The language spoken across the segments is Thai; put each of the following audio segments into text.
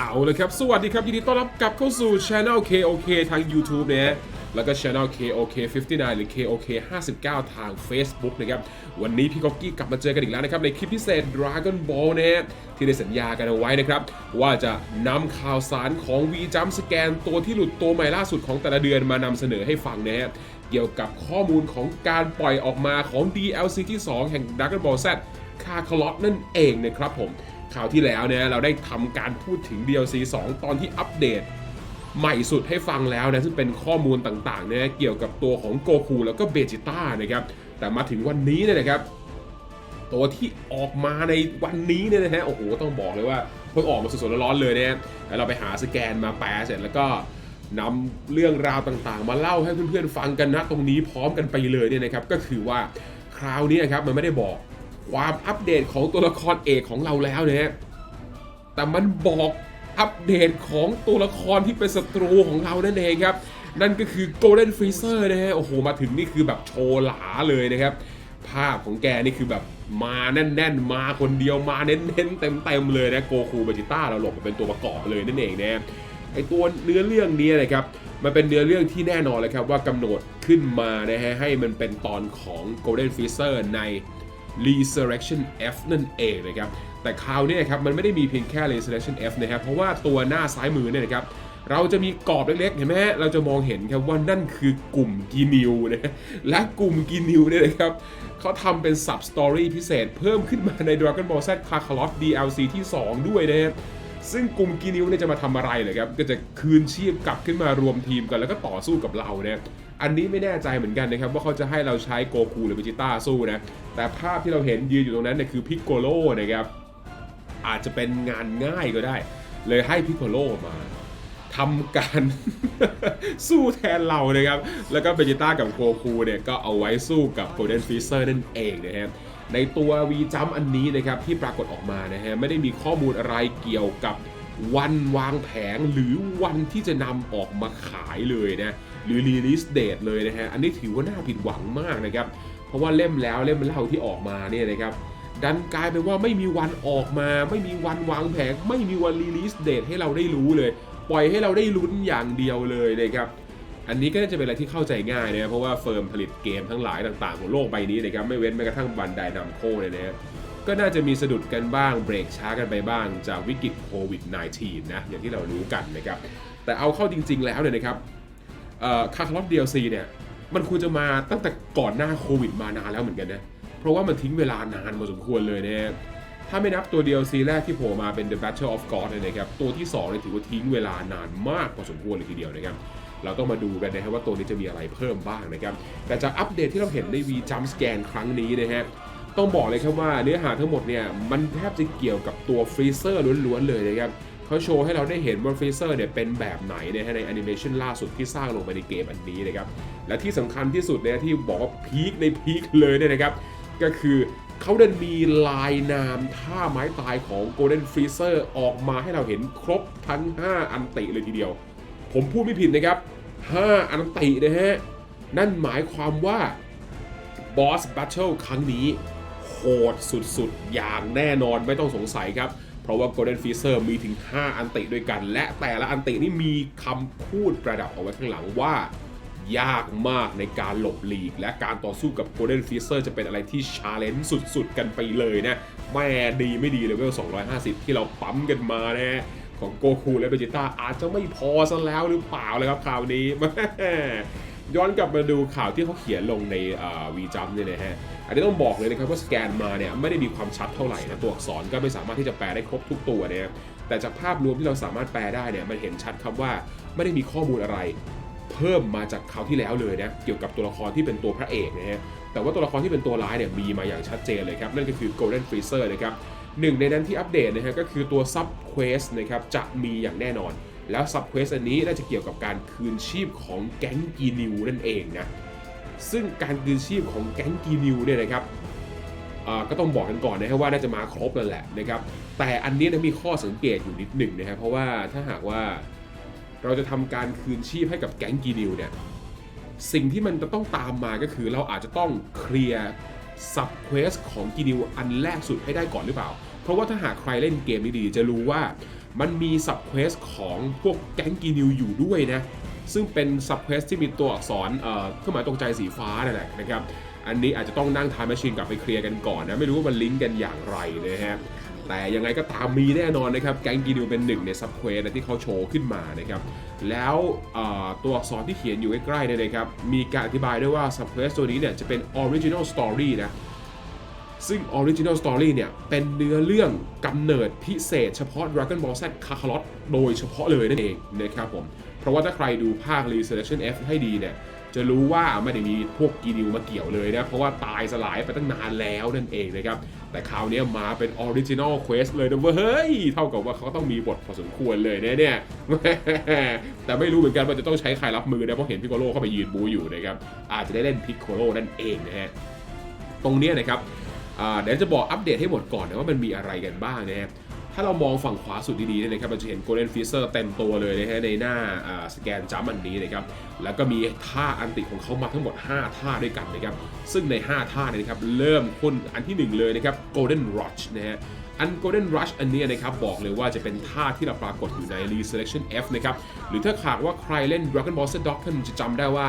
เอาเลยครับ สวัสดีครับ ยินดีต้อนรับกลับเข้าสู่ Channel KOK ทาง YouTube นะฮะแล้วก็ Channel KOK 59 หรือ KOK 59 ทาง Facebook นะครับ วันนี้พี่ก๊อกกี้กลับมาเจอกันอีกแล้วนะครับ ในคลิปพิเศษ Dragon Ball นะฮะที่ได้สัญญากันเอาไว้นะครับ ว่าจะนำข่าวสารของ V Jump Scan ตัวที่หลุดตัวใหม่ล่าสุดของแต่ละเดือนมานำเสนอให้ฟังนะฮะเกี่ยวกับข้อมูลของการปล่อยออกมาของ DLC ที่ 2 แห่ง Dragon Ball Z คาคาลอตนั่นเองนะครับผม ข่าวที่แล้วเนี่ยเราได้ทำการพูดถึง DLC 2 ตอนที่อัปเดต ใหม่สุดให้ฟังแล้วนะซึ่งเป็นข้อมูลต่างๆเนี่ยเกี่ยวกับตัวของโกคูแล้วก็เบจิต้านะครับแต่มาถึงวันนี้เนี่ยนะครับ ตัวที่ออกมาในวันนี้เนี่ยนะฮะโอ้โหต้องบอกเลยว่าเพิ่งออกมาสดๆร้อนๆเลยเนี่ยแล้วเราไปหาสแกนมาแปลเสร็จแล้วก็นำเรื่องราวต่างๆ มาเล่าให้เพื่อนๆฟังกันนะตรงนี้พร้อมกันไปเลยเนี่ยนะครับก็คือว่าคราวนี้ครับมันไม่ได้บอก ความอัปเดตของตัวละครเอกของเราแล้วเนะฮะแต่มันบอกอัปเดตของตัวละครที่เป็นศัตรูของเรานั่นเองครับ นั่นก็คือ Golden Freezer นะฮะโอ้โห มาถึงนี่คือแบบโชว์หลาเลยนะครับ ภาพของแกนี่คือแบบมาแน่น ๆ มาคนเดียวมาเน้นๆ เต็มๆเลยนะโกคูเบจิต้าเราหลบมาเป็นตัวประกอบเลยนั่นเองนะไอตัวเนื้อเรื่องนี้นะครับมันเป็นเนื้อเรื่องที่แน่นอนเลยครับว่ากำหนดขึ้นมานะฮะให้มันเป็นตอนของ Golden Freezer ใน Resurrection F นั่นเองนะครับ แต่คราวนี้ครับมันไม่ได้มีเพียงแค่ Resurrection F นะครับ เพราะว่าตัวหน้าซ้ายมือเนี่ยนะครับเราจะมีกรอบเล็กๆ เห็นไหมเราจะมองเห็นครับว่านั่นคือกลุ่มกีนิวนะ และกลุ่มกีนิวเนี่ยนะครับเขาทำเป็น Sub Story พิเศษเพิ่มขึ้นมาใน Dragon Ball Z Kakarot DLC ที่ 2 ด้วยนะครับซึ่งกลุ่มกีนิวเนี่ยจะมาทำอะไรเลยครับ ก็จะคืนชีพกลับขึ้นมารวมทีมกันแล้วก็ต่อสู้กับเราเนี่ย อันนี้ไม่แน่ใจเหมือนกันนะครับว่าเขาจะให้เราใช้โกคูหรือเบจิต้าสู้นะ แต่ภาพที่เราเห็นยืนอยู่ตรงนั้นเนี่ยคือพิกโกโลนะครับ อาจจะเป็นงานง่ายก็ได้ เลยให้พิกโกโลมาทำการสู้แทนเรานะครับ แล้วก็เบจิต้ากับโกคูเนี่ยก็เอาไว้สู้กับโกลเด้นฟีเซอร์นั่นเองนะครับในตัววีจัมอันนี้นะครับที่ปรากฏออกมานะฮะไม่ได้มีข้อมูลอะไรเกี่ยวกับวันวางแผงหรือวันที่จะนำออกมาขายเลยนะ หรือ release date เลยนะฮะ อันนี้ถือว่าน่าผิดหวังมากนะครับ เพราะว่าเล่มแล้วเล่มเล่าที่ออกมาเนี่ยนะครับ ดันกลายเป็นว่าไม่มีวันออกมา ไม่มีวันวางแผงไม่มีวัน release date ให้เราได้รู้เลย ปล่อยให้เราได้ลุ้นอย่างเดียวเลยนะครับอันนี้ก็น่าจะเป็นอะไรที่เข้าใจง่ายนะเพราะว่าเฟิร์มผลิตเกมทั้งหลายต่างๆของโลกใบนี้นะครับไม่เว้นแม้กระทั่งบันไดนำโคเลยนะฮะก็น่าจะมีสะดุดกันบ้างเบรกช้ากันไปบ้างจากวิกฤตโควิด -19 นะอย่างที่เรารู้กันนะครับแต่เอาเข้าจริง ๆ แล้วเนี่ยนะครับ คาร์ลอต DLC เนี่ยมันควรจะมาตั้งแต่ก่อนหน้าโควิดมานานแล้วเหมือนกันนะ เพราะว่ามันทิ้งเวลานานพอสมควรเลยนะฮะถ้าไม่นับตัว DLC แรกที่โผล่มาเป็น The Battle of God เนี่ยนะครับ ตัวที่2เนี่ยถือว่าทิ้งเวลานานมากพอสมควรเลยทีเดียวนะครับ เราต้องมาดูกันนะครับว่าตัวนี้จะมีอะไรเพิ่มบ้างนะครับ แต่จากอัปเดตที่เราเห็นใน V Jump Scan ครั้งนี้นะฮะ ต้องบอกเลยครับว่าเนื้อหาทั้งหมดเนี่ยมันแทบจะเกี่ยวกับตัวฟรีเซอร์ล้วนๆเลยนะครับ เขาโชว์ให้เราได้เห็นว่าฟรีเซอร์เนี่ยเป็นแบบไหนนะฮะในแอนิเมชันล่าสุดที่สร้างลงไปในเกมอันนี้นะครับ และที่สำคัญที่สุดเนี่ยที่บอกว่าพีคในพีคเลยเนี่ยนะครับ ก็คือเขาเดินมีลายนามท่าไม้ตายของ Golden Freezer ออกมาให้เราเห็นครบทั้ง 5 อันติเลยทีเดียว ผมพูดไม่ผิดนะครับ 5 อันตินะฮะ นั่นหมายความว่าบอสแบทเทิลครั้งนี้โหดสุดๆ อย่างแน่นอนไม่ต้องสงสัยครับ ราะว่า Golden Freezer มีถึง 5 อันติด้วยกัน และแต่ละอันตินี่มีคำพูดประดับเอาไว้ข้างหลังว่า ยากมากในการหลบหลีก และการต่อสู้กับ Golden Freezer จะเป็นอะไรที่ชาเลนจ์สุดๆ กันไปเลยนะแม่ดีไม่ดีเลเวล250 ที่เราปั๊มกันมานะของโกคูและเบจิต้าอาจจะไม่พอซะแล้วหรือเปล่าเลยครับข่าวนี้ ย้อนกลับมาดูข่าวที่เขาเขียนลงในวีจัมเนี่ยนะฮะ อันนี้ต้องบอกเลยนะครับว่าสแกนมาเนี่ยไม่ได้มีความชัดเท่าไหร่นะตัวอักษรก็ไม่สามารถที่จะแปลได้ครบทุกตัวนะแต่จากภาพรวมที่เราสามารถแปลได้เนี่ยมันเห็นชัดครับว่าไม่ได้มีข้อมูลอะไร เพิ่มมาจากคราวที่แล้วเลยนะเกี่ยวกับตัวละครที่เป็นตัวพระเอกนะฮะแต่ว่าตัวละครที่เป็นตัวร้ายเนี่ยมีมาอย่างชัดเจนเลยครับนั่นก็คือ Golden Freezer นะครับหนึ่งในนั้นที่อัปเดตนะฮะก็คือตัว Sub Quest นะครับจะมีอย่างแน่นอน แล้ว Sub Quest อันนี้น่าจะเกี่ยวกับการคืนชีพของแก๊งกีนิวนั่นเองนะซึ่งการคืนชีพของแก๊งกีนิวเนี่ยนะครับก็ต้องบอกกันก่อนนะครับว่าน่าจะมาครบแล้วแหละนะครับแต่อันนี้นะมีข้อสังเกตอยู่นิดหนึ่งนะครับเพราะว่าถ้าหากว่าเราจะทำการคืนชีพให้กับแก๊งกีนิวเนี่ยสิ่งที่มันจะต้องตามมาก็คือเราอาจจะต้องเคลียร์ซับเควสของกีนิวอันแรกสุดให้ได้ก่อนหรือเปล่า เพราะว่าถ้าหากใครเล่นเกมนี้ดีจะรู้ว่า มันมีสับเควสของพวกแก๊งกีนิวอยู่ด้วยนะ ซึ่งเป็นสับเควสที่มีตัวอักษรเครื่องหมายตรงใจสีฟ้านั่นแหละนะครับ อันนี้อาจจะต้องนั่งทายแมชชีนกลับไปเคลียร์กันก่อนนะ ไม่รู้ว่ามันลิงก์กันอย่างไรนะฮะแต่ยังไงก็ตามมีแน่นอนนะครับ แก๊งกีนิวเป็นหนึ่งในซับเควสที่เขาโชว์ขึ้นมานะครับ แล้วตัวอักษรที่เขียนอยู่ใกล้ๆเนี่ยนะครับ มีการอธิบายด้วยว่าซับเควสตัวนี้เนี่ยจะเป็น original story นะ ซึ่ง Original Story เนี่ย เป็นเนื้อเรื่องกำเนิดพิเศษเฉพาะ Dragon Ball Z Kakarot โดยเฉพาะเลยนั่นเองนะครับผม เพราะว่าถ้าใครดูภาค Resurrection F ให้ดีเนี่ย จะรู้ว่าไม่ได้มีพวกกีนิวมาเกี่ยวเลยนะ เพราะว่าตายสลายไปตั้งนานแล้วนั่นเองนะครับ แต่คราวนี้มาเป็น Original Quest เลยนะเว้ยเฮ้ยเท่ากับว่าเขาต้องมีบทพอสมควรเลยเนี่ยเนี่ย แต่ไม่รู้เหมือนกันว่าจะต้องใช้ใครรับมือนะ เพราะเห็นพิโกโลเข้าไปยืนบูอยู่นะครับ อาจจะได้เล่นพิโกโลนั่นเองนะฮะ ตรงเนี้ยนะครับ เดี๋ยวจะบอกอัปเดตให้หมดก่อนนะว่ามันมีอะไรกันบ้างนะครับถ้าเรามองฝั่งขวาสุดดีๆเนี่ยนะครับเราจะเห็น Golden Freezer เต็มตัวเลยนะฮะในหน้าสแกนจัมอันนี้นะครับแล้วก็มีท่าอันติของเขามาทั้งหมด 5 ท่าด้วยกันนะครับซึ่งใน 5 ท่าเนี่ยนะครับเริ่มคนอันทีหนึ่1 เลยนะครับ Golden Rush นะฮะอัน Golden Rush อันนี้นะครับ บอกเลยว่าจะเป็นท่าที่เราปรากฏอยู่ใน Reselection F นะครับ หรือถ้าหากว่าใครเล่น Dragon Ball Z Dokkan จะจำได้ว่า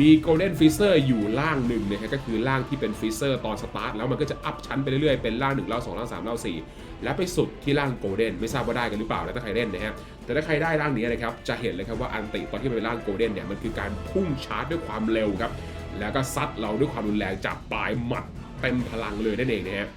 มี Golden Freezer อยู่ล่างหนึ่งนะครับก็คือล่างที่เป็น Freezer ตอนสตาร์ทแล้วมันก็จะอัพชั้นไปเรื่อยๆ เป็นล่าง1ล่าง2ล่าง3ล่าง4แล้วไปสุดที่ล่าง Golden ไม่ทราบว่าได้กันหรือเปล่านะถ้าใครเล่นนะฮะแต่ถ้าใครได้ร่างนี้นะครับจะเห็นเลยครับว่าอันติตอนที่เป็นร่าง Golden เนี่ยมันคือการพุ่งชาร์จด้วยความเร็วครับแล้วก็ซัดเราด้วยความรุนแรงจากปลายหมัดเต็มพลังเลยนั่นเองนะฮะ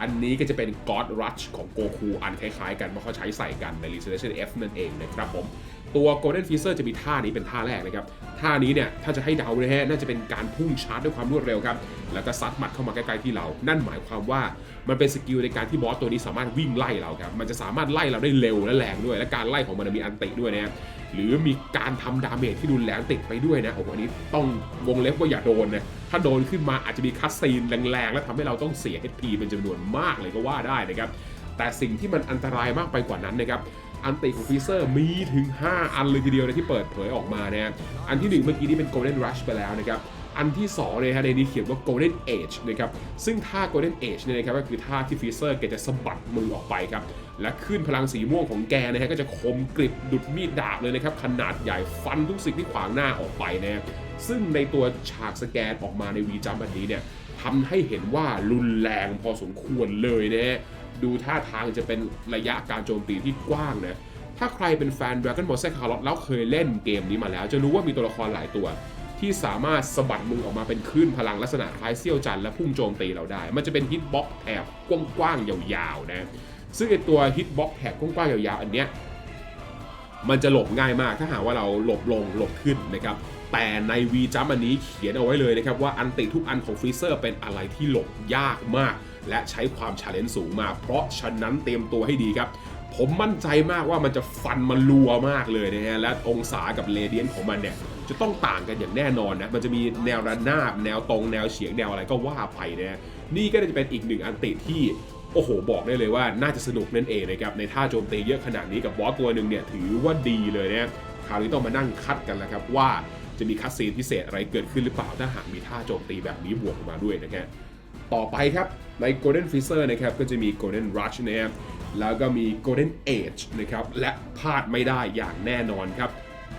อันนี้ก็จะเป็น God Rush ของโกคูอันคล้ายๆกันเพราะเขาใช้ใส่กันใน Resurrection F นั่นเองนะครับผม ตัว Golden Freezer จะมีท่านี้เป็นท่าแรกนะครับ ท่านี้เนี่ยถ้าจะให้เดานะฮะน่าจะเป็นการพุ่งชาร์จด้วยความรวดเร็วครับ แล้วก็ซัดหมัดเข้ามาใกล้ๆที่เรา นั่นหมายความว่ามันเป็นสกิลในการที่บอสตัวนี้สามารถวิ่งไล่เราครับ มันจะสามารถไล่เราได้เร็วและแรงด้วย และการไล่ของมันมีอันติด้วยนะฮะหรือมีการทำดาเมจที่รุนแรงติดไปด้วยนะโอ้โหอันนี้ต้องวงเล็บว่าอย่าโดนนะถ้าโดนขึ้นมาอาจจะมีคัสซีนแรงๆ และทำให้เราต้องเสีย HP เป็นจำนวนมากเลยก็ว่าได้นะครับแต่สิ่งที่มันอันตรายมากไปกว่านั้นนะครับ อันติของฟีเซอร์มีถึง 5 อันเลยทีเดียวนะที่เปิดเผยออกมานะอันที่ 1 เมื่อกี้นี่เป็น Golden Rush ไปแล้วนะครับอันที่2เนี่ยฮะในนี้เขียนว่า Golden Age นะครับซึ่งท่า Golden Age เนี่ยนะครับก็คือท่าที่ฟีเซอร์แกจะสะบัดมือออกไปครับและขึ้นพลังสีม่วงของแกนะฮะก็จะคมกริบดุดมีดดาบเลยนะครับขนาดใหญ่ฟันทุกสิ่งที่ขวางหน้าออกไปนะซึ่งในตัวฉากสแกนออกมาในวีจัมอันนี้เนี่ยทำให้เห็นว่ารุนแรงพอสมควรเลยนะ ดูท่าทางจะเป็นระยะการโจมตีที่กว้างนะ ถ้าใครเป็นแฟน Dragon Ball Z Kakarot แล้วเคยเล่นเกมนี้มาแล้ว จะรู้ว่ามีตัวละครหลายตัว ที่สามารถสะบัดมือออกมาเป็นคลื่นพลังลักษณะคล้ายเซี่ยวจันและพุ่งโจมตีเราได้ มันจะเป็นฮิตบ็อกแถบกว้างๆยาวๆนะซึ่งไอตัวฮิตบ็อกแถบกว้างๆยาวๆอันเนี้ยมันจะหลบง่ายมากถ้าหากว่าเราหลบลงหลบขึ้นนะครับแต่ใน V Jump อันนี้เขียนเอาไว้เลยนะครับว่าอันติทุกอันของฟรีเซอร์เป็นอะไรที่หลบยากมาก และใช้ความชาเลนจ์สูงมา เพราะฉะนั้นเตรียมตัวให้ดีครับ ผมมั่นใจมากว่ามันจะฟันมันรัวมากเลยนะฮะและองศากับเรเดียนของมันเนี่ยจะต้องต่างกันอย่างแน่นอนนะ มันจะมีแนวระนาบ แนวตรง แนวเฉียง แนวอะไรก็ว่าไปนะ นี่ก็จะเป็นอีกหนึ่งอันติที่ โอ้โห บอกได้เลยว่าน่าจะสนุกนั่นเองนะครับ ในท่าโจมตีเยอะขนาดนี้กับบอสตัวหนึ่งเนี่ยถือว่าดีเลยนะ คราวนี้ต้องมานั่งคัดกันแล้วครับว่าจะมีคัดซีนพิเศษอะไรเกิดขึ้นหรือเปล่าถ้าหากมีท่าโจมตีแบบนี้บวกมาด้วยนะครับ ต่อไปครับ ใน Golden Freezer นะครับก็จะมี Golden Rush นะครับแล้วก็มี Golden Age นะครับและพลาดไม่ได้อย่างแน่นอนครับ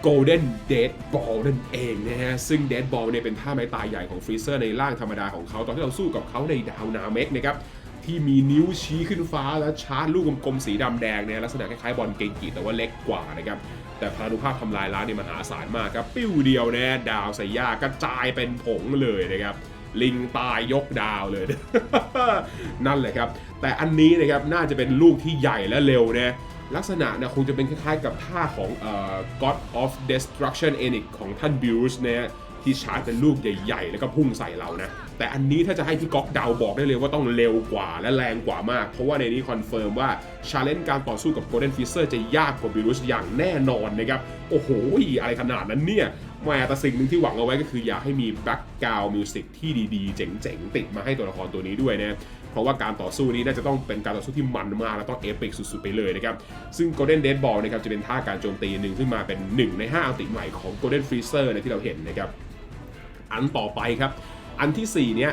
Golden Dead Ball นั่นเองนะฮะ ซึ่ง Dead Ball เนี่ยเป็นท่าไม้ตายใหญ่ของฟรีเซอร์ในร่างธรรมดาของเขา ตอนที่เราสู้กับเขาในดาวนาเมกนะครับ ที่มีนิ้วชี้ขึ้นฟ้าแล้วชาร์จลูกกลมๆสีดำแดงเนี่ยลักษณะคล้ายๆบอลเกงกีแต่ว่าเล็กกว่านะครับ แต่พานุภาพทำลายล้างเนี่ยมหาศาลมากครับ ปิ้วเดียวนะดาวใส่ยากระจายเป็นผงเลยนะครับ ลิงตายยกดาวเลย นั่นแหละครับ แต่อันนี้นะครับน่าจะเป็นลูกที่ใหญ่และเร็วนะลักษณะนะคงจะเป็นคล้ายๆกับท่าของเอ่อ God of Destruction Enix ของท่านบิวส์นะฮะที่ชาร์จเป็นลูกใหญ่ๆ แล้วก็พุ่งใส่เรานะ แต่อันนี้ถ้าจะให้พี่ก๊อกเดาบอกได้เลยว่าต้องเร็วกว่าและแรงกว่ามาก เพราะว่าในนี้คอนเฟิร์มว่าชาเลนจ์การต่อสู้กับ Golden Freezer จะยากกว่าบิวส์อย่างแน่นอนนะครับ โอ้โห อะไรขนาดนั้นเนี่ย แหม่แต่สิ่งหนึ่งที่หวังเอาไว้ก็คืออยากให้มีแบ็กกราวมิวสิกที่ดีๆ เจ๋งๆ ติดมาให้ตัวละครตัวนี้ด้วยนะเพราะว่าการต่อสู้นี้น่าจะต้องเป็นการต่อสู้ที่มันมากและต้องเอปิกสุดๆ ไปเลยนะครับ ซึ่ง Golden Dead Ball นะครับจะเป็นท่าการโจมตีหนึ่งซึ่งมาเป็น 1 ใน 5อัลติใหม่ของ Golden Freezer นะที่เราเห็นนะครับ อันต่อไปครับ อันทีสี่4 เนี้ย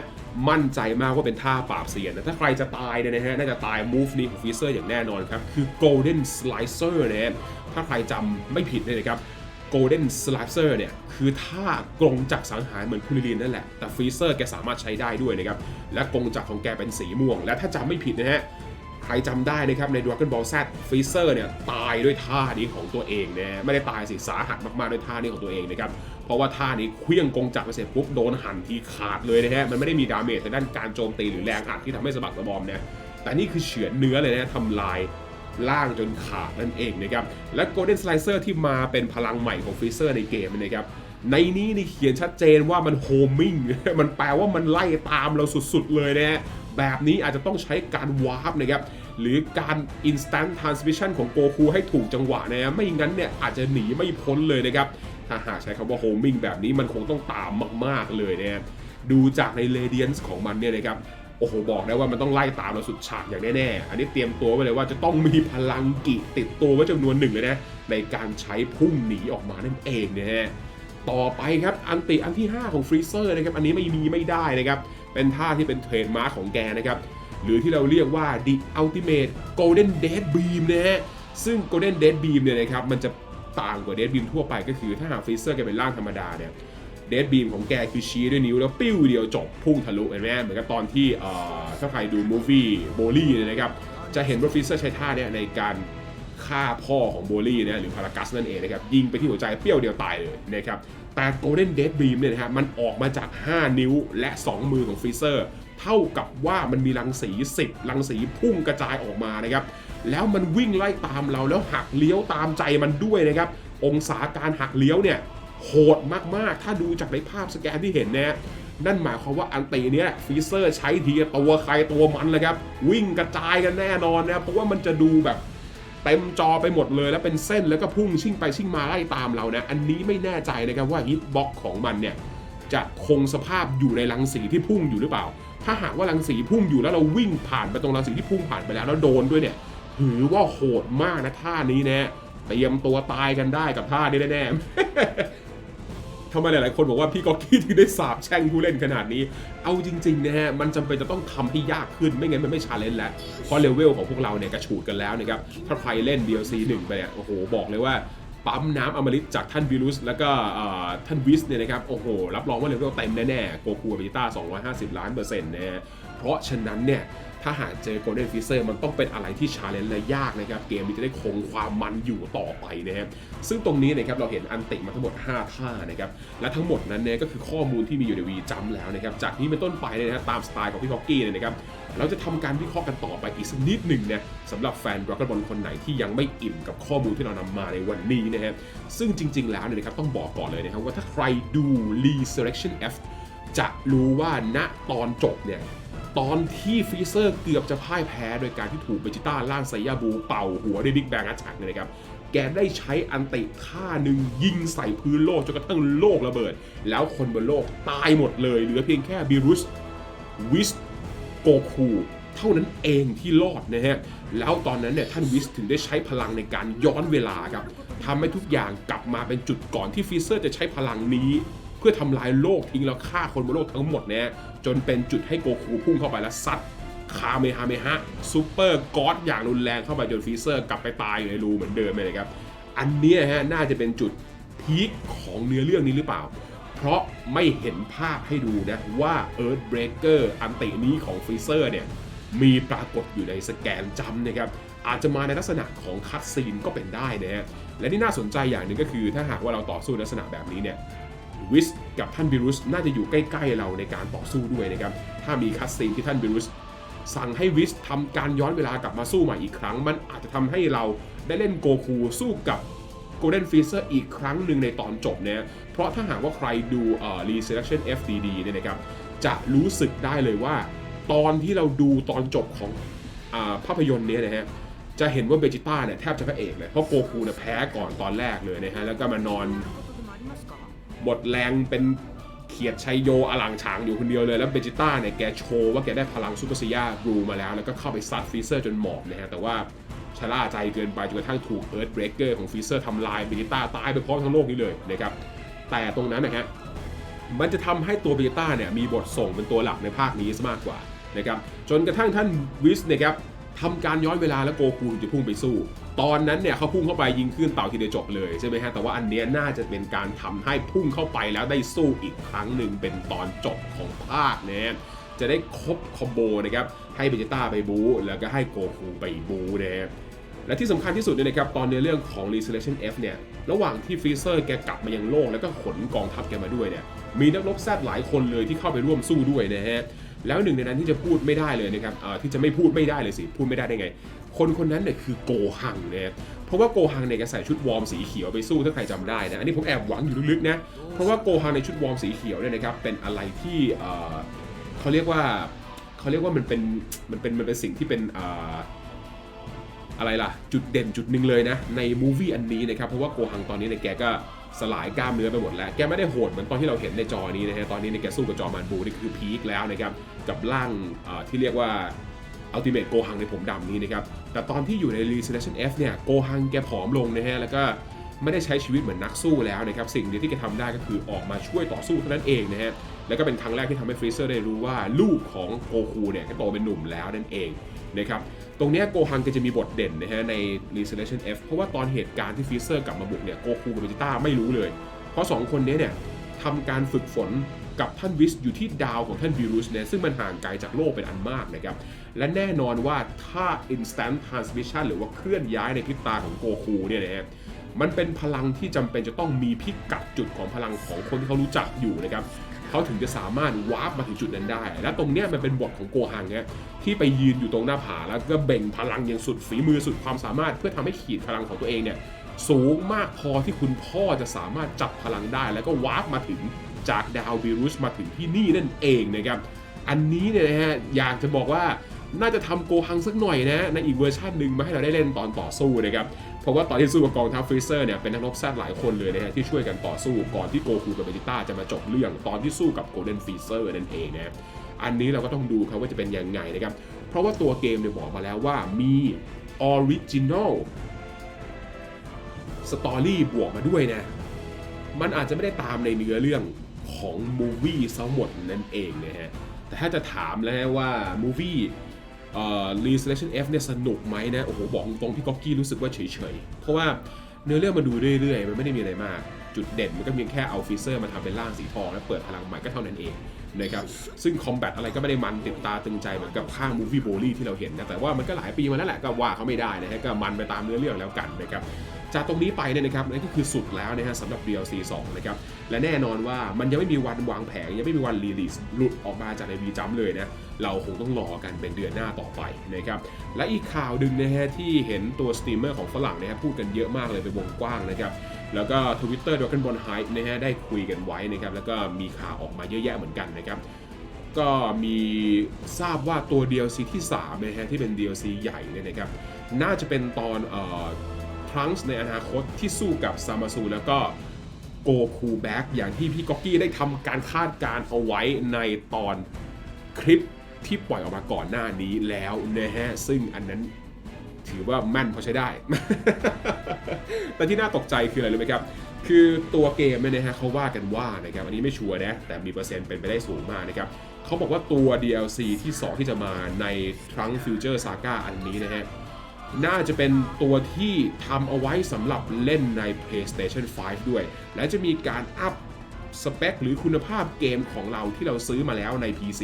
มั่นใจมากว่าเป็นท่าปราบเซียนนะถ้าใครจะตายเนี่ยนะฮะน่าจะตาย move นี้ของฟีเซอร์อย่างแน่นอนครับ คือ golden slicer นะฮะถ้าใครจำไม่ผิดเลยนะครับ golden slicer เนี่ย คือท่ากรงจักสังหารเหมือนคุริลินนั่นแหละ แต่ฟรีเซอร์แกสามารถใช้ได้ด้วยนะครับ และกรงจักของแกเป็นสีม่วง และถ้าจำไม่ผิดนะฮะ ใครจำได้นะครับใน Dragon Ball Z ฟรีเซอร์เนี่ย ตายด้วยท่านี้ของตัวเองนะไม่ได้ตายสิสาหัสมากๆด้วยท่านี้ของตัวเองนะครับเพราะว่าท่านี้เคลื่องกงจักไปเสร็จปุ๊บโดนหั่นทีขาดเลยนะฮะมันไม่ได้มีดาเมจในด้านการโจมตีหรือแรงอัดที่ทำให้สะบักสะบอมนะแต่นี่คือเฉือนเนื้อเลยนะทำลาย ล่างจนขาดนั่นเองนะครับ และ Golden Slicer ที่มาเป็นพลังใหม่ของฟีเซอร์ในเกมนะครับ ในนี้นี่เขียนชัดเจนว่ามันโฮมมิ่ง มันแปลว่ามันไล่ตามเราสุดๆเลยนะฮะ แบบนี้อาจจะต้องใช้การวาร์ปนะครับ หรือการ instant transmission ของโกคูให้ถูกจังหวะนะไม่งั้นเนี่ยอาจจะหนีไม่พ้นเลยนะครับ ถ้าหากใช้คำว่า homing แบบนี้มันคงต้องตามมากๆเลยนะดูจากใน radiance ของมันเนี่ยนะครับ โอ้โหบอกได้ว่ามันต้องไล่ตามเราสุดฉากอย่างแน่ๆ อันนี้เตรียมตัวไว้เลยว่าจะต้องมีพลังกิติดตัวไว้จำนวนหนึ่งเลยนะ ในการใช้พุ่งหนีออกมานั่นเองนะฮะต่อไปครับอันติอันที่ 5 ของฟรีเซอร์นะครับอันนี้ไม่มีไม่ได้นะครับเป็นท่าที่เป็นเทรดมาร์ของแกนะครับหรือที่เราเรียกว่า The Ultimate Golden Dead Beam นะฮะซึ่ง Golden Dead Beam เนี่ยนะครับมันจะต่างกว่า Dead Beam ทั่วไปก็คือถ้าหากฟรีเซอร์แกเป็นร่างธรรมดาเนี่ย เดดบีมของแกคือชี้ด้วยนิ้วแล้วปิ้วเดียวจบพุ่งทะลุเห็นไหมเหมือนกับตอนที่ถ้าใครดูมูฟี่โบลี่นะครับจะเห็นว่าฟรีเซอร์ใช้ท่าเนี่ยในการฆ่าพ่อของโบลี่นะหรือพารากัสนั่นเองนะครับยิงไปที่หัวใจเปรี้ยวเดียวตายเลยนะครับแต่ Golden Dead Beam เนี่ยนะครับมันออกมาจาก 5 นิ้วและ 2 มือของฟรีเซอร์ เท่ากับว่ามันมีรังสี 10 รังสีพุ่งกระจายออกมานะครับแล้วมันวิ่งไล่ตามเราแล้วหักเลี้ยวตามใจมันด้วยนะครับองศาการหักเลี้ยวเนี่ย โหดมากๆ ถ้าดูจากในภาพสแกนที่เห็นนะนั่นหมายความว่าอันตีเนี้ยฟีเซอร์ใช้ทีตัวใครตัวมันเลยครับ วิ่งกระจายกันแน่นอนนะ เพราะว่ามันจะดูแบบเต็มจอไปหมดเลยแล้วเป็นเส้นแล้วก็พุ่งชิ่งไปชิ่งมาไล่ตามเรานะ อันนี้ไม่แน่ใจนะครับว่าฮิตบ็อกของมันเนี่ยจะคงสภาพอยู่ในรังสีที่พุ่งอยู่หรือเปล่า ถ้าหากว่ารังสีพุ่งอยู่แล้วเราวิ่งผ่านไปตรงรังสีที่พุ่งผ่านไปแล้วแล้วโดนด้วยเนี่ย ถือว่าโหดมากนะท่านี้นะเตรียมตัวตายกันได้กับท่านี้แน่ๆำไมหลายๆคนบอกว่าพี่ก๊อกกี้ถึงได้สาบแช่งผู้เล่นขนาดนี้ เอาจริงๆนะฮะ มันจำเป็นจะต้องทำให้ยากขึ้น ไม่งั้นมันไม่ชาเลนจ์แล้ว เพราะเลเวลของพวกเราเนี่ยกระฉูดกันแล้วนะครับ ถ้าใครเล่น DLC 1 ไปเนี่ย โอ้โห บอกเลยว่าปั๊มน้ำอมฤตจากท่านวิรุส แล้วก็ท่านวิสเนี่ยนะครับ โอ้โห รับรองว่าเลเวลเต็มแน่ๆ โกคูอเบต้า250 ล้านเปอร์เซ็นต์นะฮะ เพราะฉะนั้นเนี่ย ถ้าหากเจอ Golden f i s h e r มันต้องเป็นอะไรที่ชาเลนจ์และยากนะครับ เกมนี้จะได้คงความมันอยู่ต่อไปนะครับซึ่งตรงนี้นะครับเราเห็นอันติมาทั้งหมด 5 ท่านะครับและทั้งหมดนั้นเนี่ยก็คือข้อมูลที่มีอยู่ในวีจัมแล้วนะครับจากนี้เป็นต้นไปเนี่ยนะฮะตามสไตล์ของพี่ฮอกกี้เนี่ยนะครับเราจะทำการวิเคราะห์กันต่อไปอีกสักนิดหนึ่งนะสำหรับแฟนดราก้อนบอลคนไหนที่ยังไม่อิ่มกับข้อมูลที่เรานำมาในวันนี้นะฮะซึ่งจริง ๆ แล้วเนี่ยนะครับต้องบอกก่อนเลยนะครับว่าถ้าใครดู Resurrection F จะรู้ว่าณตอนจบเนี่ย ตอนที่ฟรีเซอร์เกือบจะพ่ายแพ้โดยการที่ถูกเบจิต้าล่างไซยาบูเป่าหัวด้วยบิ๊กแบงอัชักเนี่ยนะครับแกได้ใช้อันติท่าหนึ่งยิงใส่พื้นโลกจนกระทั่งโลกระเบิด แล้วคนบนโลกตายหมดเลย เหลือเพียงแค่บิรุสวิสโกคูเท่านั้นเองที่รอดนะฮะ แล้วตอนนั้นเนี่ยท่านวิสถึงได้ใช้พลังในการย้อนเวลาครับทำให้ทุกอย่างกลับมาเป็นจุดก่อนที่ฟรีเซอร์จะใช้พลังนี้ เพื่อทำลายโลกทิ้งแล้วฆ่าคนบนโลกทั้งหมดเนี่ยจนเป็นจุดให้โกคูพุ่งเข้าไปแล้วซัดคาเมฮาเมฮะซูเปอร์กอดอย่างรุนแรงเข้าไปจนฟรีเซอร์กลับไปตายอยู่ในรูเหมือนเดิมเลยครับอันนี้ฮะน่าจะเป็นจุดพีคของเนื้อเรื่องนี้หรือเปล่า เพราะไม่เห็นภาพให้ดูนะว่า Earthbreaker อันตินี้ของฟรีเซอร์เนี่ยมีปรากฏอยู่ในสแกนจำนะครับอาจจะมาในลักษณะของคัตซีนก็เป็นได้นะฮะและที่น่าสนใจอย่างหนึ่งก็คือถ้าหากว่าเราต่อสู้ลักษณะแบบนี้เนี่ย วิสกับท่านบิรุสน่าจะอยู่ใกล้ๆเราในการต่อสู้ด้วยนะครับ ถ้ามีคัตซีนที่ท่านบิรุสสั่งให้วิสทำการย้อนเวลากลับมาสู้ใหม่อีกครั้ง มันอาจจะทำให้เราได้เล่นโกคูสู้กับ Golden Freezer อีกครั้งหนึ่งในตอนจบเนี่ยเพราะถ้าหากว่าใครดูเอ่อ Resurrection FDD เนี่ยนะครับ จะรู้สึกได้เลยว่า ตอนที่เราดูตอนจบของอภาพยนตร์เนี้นะฮะจะเห็นว่าเบจิต้าเนี่ยแทบจะพระเอกเลย เพราะโกคูเนี่ยแพ้ก่อนตอนแรกเลยนะฮะแล้วก็มานอน หมดแรงเป็นเขียดชัยโยอลังฉางอยู่คนเดียวเลย แล้วเบจิต้าเนี่ยแกโชว์ว่าแกได้พลังซูเปอร์ซียาบลูมาแล้ว แล้วก็เข้าไปซัดฟีเซอร์จนหมอบนะฮะ แต่ว่าชะล่าใจเกินไปจนกระทั่งถูกเอิร์ธเบรกเกอร์ของฟีเซอร์ทำลายเบจิต้าตายไปพร้อมทั้งโลกนี้เลยนะครับ แต่ตรงนั้นนะฮะมันจะทำให้ตัวเบจิต้าเนี่ยมีบทส่งเป็นตัวหลักในภาคนี้ซะมากกว่านะครับจนกระทั่งท่านวิสนะครับทำการย้อนเวลาแล้วโกคูจะพุ่งไปสู้ ตอนนั้นเนี่ยเขาพุ่งเข้าไปยิงขึ้นเต่าทีเดียวจบเลยใช่ไหมฮะแต่ว่าอันเนี้ยน่าจะเป็นการทำให้พุ่งเข้าไปแล้วได้สู้อีกครั้งหนึ่งเป็นตอนจบของภาคนะจะได้ครบคอมโบนะครับให้เบจิต้าไปบูแล้วก็ให้โกคูไปบูนะครับและที่สำคัญที่สุดเนี่ยนะครับตอนในเรื่องของ Resurrection F เนี่ยระหว่างที่ฟรีเซอร์แกกลับมายังโลกแล้วก็ขนกองทัพแกมาด้วยเนี่ยมีนักรบแซดหลายคนเลยที่เข้าไปร่วมสู้ด้วยนะฮะแล้วหนึ่งในนั้นที่จะพูดไม่ได้เลยนะครับอ่าที่จะไม่พูดไม่ได้เลยสิ พูดไม่ได้ได้ไง คนคนนั้นเนี่ยคือโกหังเนะเพราะว่าโกหังเนี่ยแกใส่ชุดวอร์มสีเขียวไปสู้ถ้าใครจำได้นะอันนี้ผมแอบหวังอยู่ลึกๆนะเพราะว่าโกหังในชุดวอร์มสีเขียวเนี่ยนะครับเป็นอะไรที่เขาเรียกว่าเขาเรียกว่ามันเป็นมันเป็นมันเป็นสิ่งที่เป็นอะไรล่ะ จุดเด่นจุดหนึ่งเลยนะ ในมูวี่อันนี้นะครับ เพราะว่าโกหังตอนนี้เนี่ยแกก็สลายกล้ามเนื้อไปหมดแล้ว แกไม่ได้โหดเหมือนตอนที่เราเห็นในจอนี้นะฮะตอนนี้เนี่ยแกสู้กับจอมันบูนี่คือพีคแล้วนะครับ กับร่างที่เรียกว่า อัลติเม e โกหังในผมดำนี้นะครับ แต่ตอนที่อยู่ใน Resurrection F เนี่ยโกหังแกผอมลงนะฮะแล้วก็ไม่ได้ใช้ชีวิตเหมือนนักสู้แล้วนะครับ สิ่งเดียวที่แกทำได้ก็คือออกมาช่วยต่อสู้เท่านั้นเองนะฮะแล้วก็เป็นครั้งแรกที่ทำให้ฟรีเซอร์ได้รู้ว่าลูกของโกคูเนี่ยก็โตเป็นหนุ่มแล้วนั่นเองนะครับตรงนี้โกฮังก็จะมีบทเด่นนะฮะใน Resurrection F เพราะว่าตอนเหตุการณ์ที่ฟรีเซอร์กลับมาบุกเนี่ยโกคูกับเบจิต้าไม่รู้เลย เพราะ 2 คนนี้เนี่ยทำการฝึกฝนกับท่านวิสอยู่ที่ดาวของท่านวีรุสเนี่ยซึ่งมันห่างไกลจากโลกเป็นอันมากนะครับ และแน่นอนว่าถ้า instant transmission หรือว่าเคลื่อนย้ายในพริบตาของโกคูเนี่ยนะฮะมันเป็นพลังที่จำเป็นจะต้องมีพิกัดจุดของพลังของคนที่เขารู้จักอยู่นะครับเขาถึงจะสามารถวาร์ปมาถึงจุดนั้นได้ และตรงเนี้ยมันเป็นบทของโกฮังเนี่ยที่ไปยืนอยู่ตรงหน้าผาแล้วก็เบ่งพลังอย่างสุดฝีมือสุดความสามารถ เพื่อทำให้ขีดพลังของตัวเองเนี่ยสูงมากพอที่คุณพ่อจะสามารถจับพลังได้ แล้วก็วาร์ปมาถึงจากดาววิรุสมาถึงที่นี่นั่นเองนะครับ อันนี้เนี่ยนะฮะอยากจะบอกว่า น่าจะทำโกฮังสักหน่อยนะ ในอีกเวอร์ชันหนึ่งมาให้เราได้เล่นตอนต่อสู้นะครับ เพราะว่าตอนที่สู้กับกองทัพฟรีเซอร์เนี่ยเป็นนักรบแซดหลายคนเลยนะฮะที่ช่วยกันต่อสู้ก่อนที่โกคูกับเบจิต้าจะมาจบเรื่องตอนที่สู้กับโกลเด้นฟรีเซอร์นั่นเองนะอันนี้เราก็ต้องดูครับว่าจะเป็นยังไงนะครับ เพราะว่าตัวเกมเนี่ยบอกมาแล้วว่ามีออริจินอลสตอรี่บวกมาด้วยนะ มันอาจจะไม่ได้ตามในเนื้อเรื่องของมูวี่ทั้งหมดนั่นเองนะฮะ แต่ถ้าจะถามแล้วว่ามูวี่ เอ่อ Resurrection F เนี่ยสนุกไหมนะ โอ้โห บอกตรงพี่ก๊อกกี้รู้สึกว่าเฉยๆ เพราะว่าเนื้อเรื่องมาดูเรื่อยๆ มันไม่ได้มีอะไรมาก จุดเด่นมันก็เพียงแค่เอาฟีเซอร์มาทำเป็นร่างสีทองแล้วเปิดพลังใหม่ก็เท่านั้นเองนะครับซึ่งคอมแบทอะไรก็ไม่ได้มันติดตาตึงใจเหมือนกับข้างมูฟี่โบลี่ที่เราเห็นนะแต่ว่ามันก็หลายปีมาแล้วแหละก็ว่าเขาไม่ได้นะฮะก็มันไปตามเนื้อเรื่องแล้วกันนะครับจากตรงนี้ไปเนี่ยนะครับนั่นก็คือสุดแล้วนะฮะสำหรับ DLC 2 นะครับ และแน่นอนว่ามันยังไม่มีวันวางแผง ยังไม่มีวันรีลีสหลุดออกมาจากในวีจัมเลยนะ เราคงต้องรอกันเป็นเดือนหน้าต่อไปนะครับ และอีกข่าวดึงนะฮะที่เห็นตัวสตรีมเมอร์ของฝรั่งนะฮะพูดกันเยอะมากเลยเป็นวงกว้างนะครับ แล้วก็ Twitter Dragon Ball Hype นะฮะได้คุยกันไว้นะครับแล้วก็มีข่าวออกมาเยอะแยะเหมือนกันนะครับก็มีทราบว่าตัว DLC ที่3นะฮะที่เป็น DLC ใหญ่เนี่ยนะครับน่าจะเป็นตอนเอ่อทรังส์ในอนาคตที่สู้กับซามาซูแล้วก็โกคูแบ็กอย่างที่พี่ก๊อกกี้ได้ทำการคาดการเอาไว้ในตอนคลิปที่ปล่อยออกมาก่อนหน้านี้แล้วนะฮะซึ่งอันนั้น ถือว่าแม่นพอใช้ได้ แต่ที่น่าตกใจคืออะไรรู้ไหมครับ คือตัวเกมเนี่ยนะฮะเขาว่ากันว่านะครับอันนี้ไม่ชัวร์นะแต่มีเปอร์เซ็นต์เป็นไปได้สูงมากนะครับเขาบอกว่าตัว DLC ที่ 2 ที่จะมาใน Trunk Future Saga อันนี้นะฮะน่าจะเป็นตัวที่ทำเอาไว้สำหรับเล่นใน PlayStation 5 ด้วย และจะมีการอัพสเปคหรือคุณภาพเกมของเราที่เราซื้อมาแล้วใน PC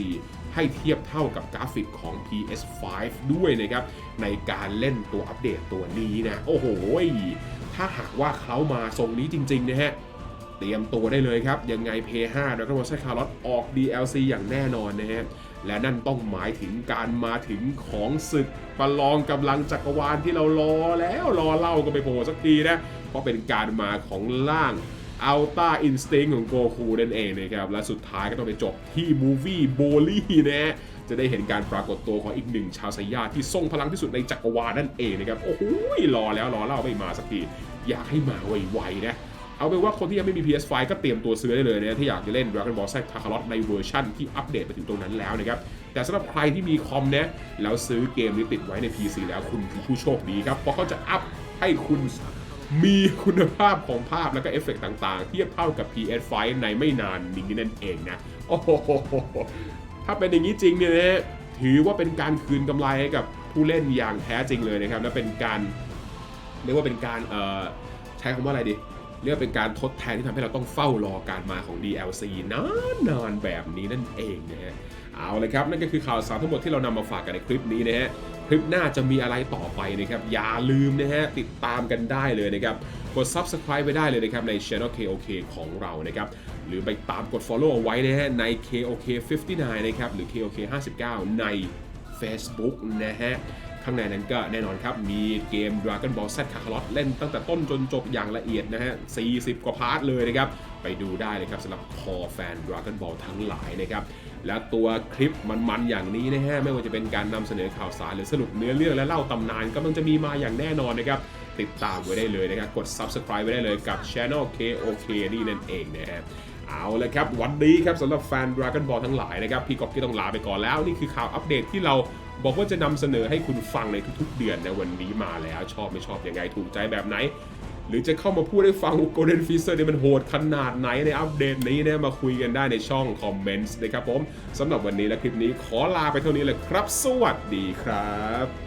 ให้เทียบเท่ากับกราฟิกของ PS5 ด้วยนะครับ ในการเล่นตัวอัปเดตตัวนี้นะ โอ้โห ถ้าหากว่าเขามาทรงนี้จริง ๆ นะฮะ เตรียมตัวได้เลยครับ ยังไง P5 แล้วก็ r o s e c a r o t ออก DLC อย่างแน่นอนนะฮะและนั่นต้องหมายถึงการมาถึงของศึกประลองกำลังจักรวาลที่เรารอแล้วรอเล่าก็ไปโผล่สักทีนะ เพราะเป็นการมาของร่าง อัลต้าอินสติ้งของโกคูนั่นเองนะครับ และสุดท้ายก็ต้องไปจบที่มูวี่โบลี่นะฮะจะได้เห็นการปรากฏตัวของอีกหนึ่งชาวไซยาที่ทรงพลังที่สุดในจักรวาลนั่นเองนะครับ โอ้โหรอแล้วรอเล่าไม่มาสักที อยากให้มาไวๆนะเอาเป็นว่าคนที่ยังไม่มี PS5 ก็เตรียมตัวซื้อได้เลยนะที่อยากจะเล่น Dragon Ball Z Kakarot ในเวอร์ชั่นที่อัปเดตไปถึงตรงนั้นแล้วนะครับ แต่สำหรับใครที่มีคอมนะแล้วซื้อเกมนี้ติดไว้ใน PC แล้วคุณคือผู้โชคดีครับเพราะเขาจะอัพให้คุณ มีคุณภาพของภาพแล้วก็เอฟเฟกต์ต่างๆ เทียบเท่ากับ PS5 ในไม่นานนี้นั่นเองนะ โอ้โห ถ้าเป็นอย่างนี้จริงเนี่ยนะถือว่าเป็นการคืนกำไรให้กับผู้เล่นอย่างแท้จริงเลยนะครับ และเป็นการเรียกว่าเป็นการใช้คำว่าอะไรดีเรียกว่าเป็นการทดแทนที่ทำให้เราต้องเฝ้ารอการมาของ DLC นานๆแบบนี้นั่นเองนะฮะ เอาเลยครับ นั่นก็คือข่าวสารทั้งหมดที่เรานำมาฝากกันในคลิปนี้นะฮะคลิปหน้าจะมีอะไรต่อไปนะครับ อย่าลืมนะฮะติดตามกันได้เลยนะครับกด Subscribe ไปได้เลยนะครับใน Channel KOK ของเรานะครับหรือไปตามกด Follow เอาไว้นะฮะใน KOK 59 นะครับหรือ KOK 59 ใน Facebook นะฮะ ข้างในนั้นก็แน่นอนครับมีเกม Dragon Ball Z Kakarot เล่นตั้งแต่ต้นจนจบอย่างละเอียดนะฮะ 40 กว่าพาร์ทเลยนะครับ ไปดูได้เลยครับสำหรับคอแฟน Dragon Ball ทั้งหลายนะครับ และตัวคลิปมันๆอย่างนี้นะฮะ ไม่ว่าจะเป็นการนำเสนอข่าวสารหรือสรุปเนื้อเรื่องและเล่าตำนานก็มันจะมีมาอย่างแน่นอนนะครับติดตามไว้ได้เลยนะครับ กด Subscribe ไว้ได้เลยกับ Channel KOK นี่นั่นเองนะฮะเอาเลยครับ วันนี้ครับสำหรับแฟน Dragon Ball ทั้งหลายนะครับ พี่ก๊อฟก็ต้องลาไปก่อนแล้ว นี่คือข่าวอัปเดตที่เรา บอกว่าจะนำเสนอให้คุณฟังในทุกๆ เดือนในวันนี้มาแล้วชอบไม่ชอบยังไงถูกใจแบบไหน หรือจะเข้ามาพูดให้ฟังว่า Golden Freezer เนี่ยมันโหดขนาดไหนในอัปเดตนี้เนี่ยมาคุยกันได้ในช่องคอมเมนต์นะครับผมสำหรับวันนี้และคลิปนี้ขอลาไปเท่านี้เลยครับ สวัสดีครับ